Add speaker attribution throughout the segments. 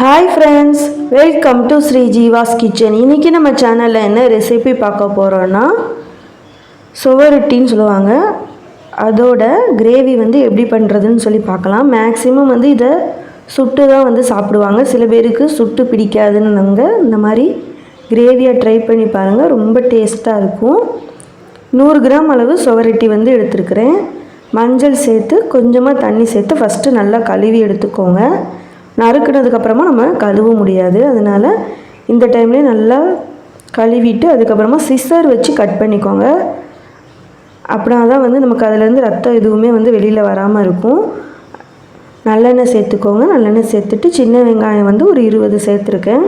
Speaker 1: Hi friends welcome to Shri Jeeva's kitchen இன்றைக்கி நம்ம சேனலில் என்ன ரெசிபி பார்க்க போகிறோன்னா சுவரொட்டின்னு சொல்லுவாங்க. அதோட கிரேவி வந்து எப்படி பண்ணுறதுன்னு சொல்லி பார்க்கலாம். மேக்ஸிமம் வந்து இதை சுட்டு தான் வந்து சாப்பிடுவாங்க. சில பேருக்கு சுட்டு பிடிக்காதுன்னுங்க. இந்த மாதிரி கிரேவியை ட்ரை பண்ணி பாருங்கள் ரொம்ப டேஸ்ட்டாக இருக்கும். நூறு கிராம் அளவு சுவரொட்டி வந்து எடுத்துருக்குறேன். மஞ்சள் சேர்த்து கொஞ்சமாக தண்ணி சேர்த்து ஃபஸ்ட்டு நல்லா கழுவி எடுத்துக்கோங்க. நறுக்குனதுக்கப்புறமா நம்ம கழுவ முடியாது. அதனால் இந்த டைம்லேயே நல்லா கழுவிட்டு அதுக்கப்புறமா சிசர் வச்சு கட் பண்ணிக்கோங்க. அப்படின்னா தான் வந்து நமக்கு அதுலேருந்து ரத்தம் எதுவுமே வந்து வெளியில் வராமல் இருக்கும். நல்லெண்ணெய் சேர்த்துக்கோங்க. நல்லெண்ணெய் சேர்த்துட்டு சின்ன வெங்காயம் வந்து ஒரு இருபது சேர்த்துருக்கேன்.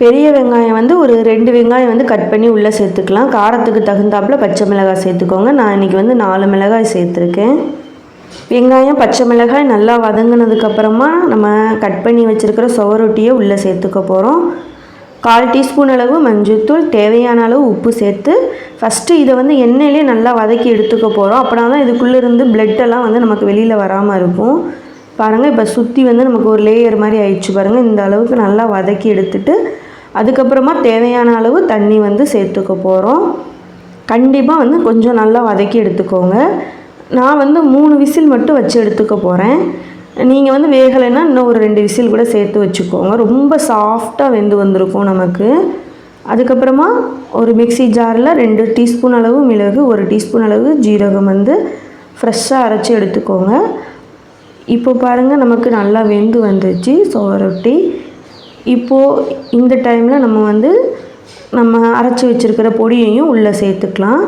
Speaker 1: பெரிய வெங்காயம் வந்து ஒரு ரெண்டு வெங்காயம் வந்து கட் பண்ணி உள்ளே சேர்த்துக்கலாம். காரத்துக்கு தகுந்தாப்புல பச்சை மிளகாய் சேர்த்துக்கோங்க. நான் இன்றைக்கி வந்து நாலு மிளகாய் சேர்த்துருக்கேன். வெங்காயம் பச்சை மிளகாய் நல்லா வதங்கினதுக்கப்புறமா நம்ம கட் பண்ணி வச்சுருக்கிற சுவரொட்டியை உள்ளே சேர்த்துக்க போகிறோம் கால் டீஸ்பூன் அளவு மஞ்சள்தூள் தேவையான அளவு உப்பு சேர்த்து ஃபஸ்ட்டு இதை வந்து எண்ணெயிலே நல்லா வதக்கி எடுத்துக்க போகிறோம் அப்படின்னா தான் இதுக்குள்ளே இருந்து பிளட்டெல்லாம் வந்து நமக்கு வெளியில் வராமல் இருக்கும். பாருங்கள் இப்போ சுற்றி வந்து நமக்கு ஒரு லேயர் மாதிரி ஆயிடுச்சு பாருங்கள் இந்த அளவுக்கு நல்லா வதக்கி எடுத்துட்டு அதுக்கப்புறமா தேவையான அளவு தண்ணி வந்து சேர்த்துக்க போகிறோம் கண்டிப்பாக வந்து கொஞ்சம் நல்லா வதக்கி எடுத்துக்கோங்க. நான் வந்து மூணு விசில் மட்டும் வச்சு எடுத்துக்க போகிறேன் நீங்கள் வந்து வேகலைன்னா இன்னும் ஒரு ரெண்டு விசில் கூட சேர்த்து வச்சுக்கோங்க. ரொம்ப சாஃப்டாக வெந்து வந்திருக்கும் நமக்கு. அதுக்கப்புறமா ஒரு மிக்ஸி ஜாரில் ரெண்டு டீஸ்பூன் அளவு மிளகு ஒரு டீஸ்பூன் அளவு ஜீரகம் வந்து ஃப்ரெஷ்ஷாக அரைச்சி எடுத்துக்கோங்க. இப்போ பாருங்கள் நமக்கு நல்லா வெந்து வந்துச்சு சோரொட்டி. இப்போது இந்த டைமில் நம்ம வந்து நம்ம அரைச்சி வச்சுருக்கிற பொடியையும் உள்ளே சேர்த்துக்கலாம்.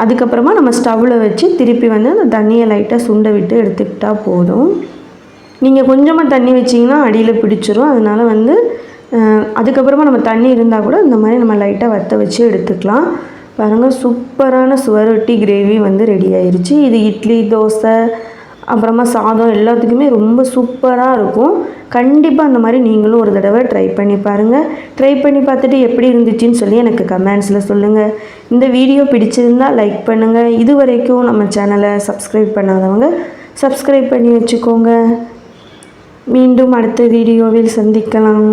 Speaker 1: அதுக்கப்புறமா நம்ம ஸ்டவ்வில் வச்சு திருப்பி வந்து அந்த தண்ணியை லைட்டாக சுண்ட விட்டு எடுத்துக்கிட்டால் போதும். நீங்கள் கொஞ்சமாக தண்ணி வச்சிங்கன்னா அடியில் பிடிச்சிரும். அதனால் வந்து அதுக்கப்புறமா நம்ம தண்ணி இருந்தால் கூட இந்த மாதிரி நம்ம லைட்டாக வற்ற வச்சு எடுத்துக்கலாம். பாருங்கள் சூப்பரான சுவரொட்டி கிரேவி வந்து ரெடி ஆயிடுச்சு இது இட்லி தோசை அப்புறமா சாதம் எல்லாத்துக்குமே ரொம்ப சூப்பராக இருக்கும். கண்டிப்பாக அந்த மாதிரி நீங்களும் ஒரு தடவை ட்ரை பண்ணி பாருங்கள் ட்ரை பண்ணி பார்த்துட்டு எப்படி இருந்துச்சுன்னு சொல்லி எனக்கு கமெண்ட்ஸில் சொல்லுங்கள் இந்த வீடியோ பிடிச்சிருந்தா லைக் பண்ணுங்கள் இது வரைக்கும் நம்ம சேனலை சப்ஸ்கிரைப் பண்ணாதவங்க சப்ஸ்கிரைப் பண்ணி வச்சுக்கோங்க. மீண்டும் அடுத்த வீடியோவில் சந்திக்கலாம்.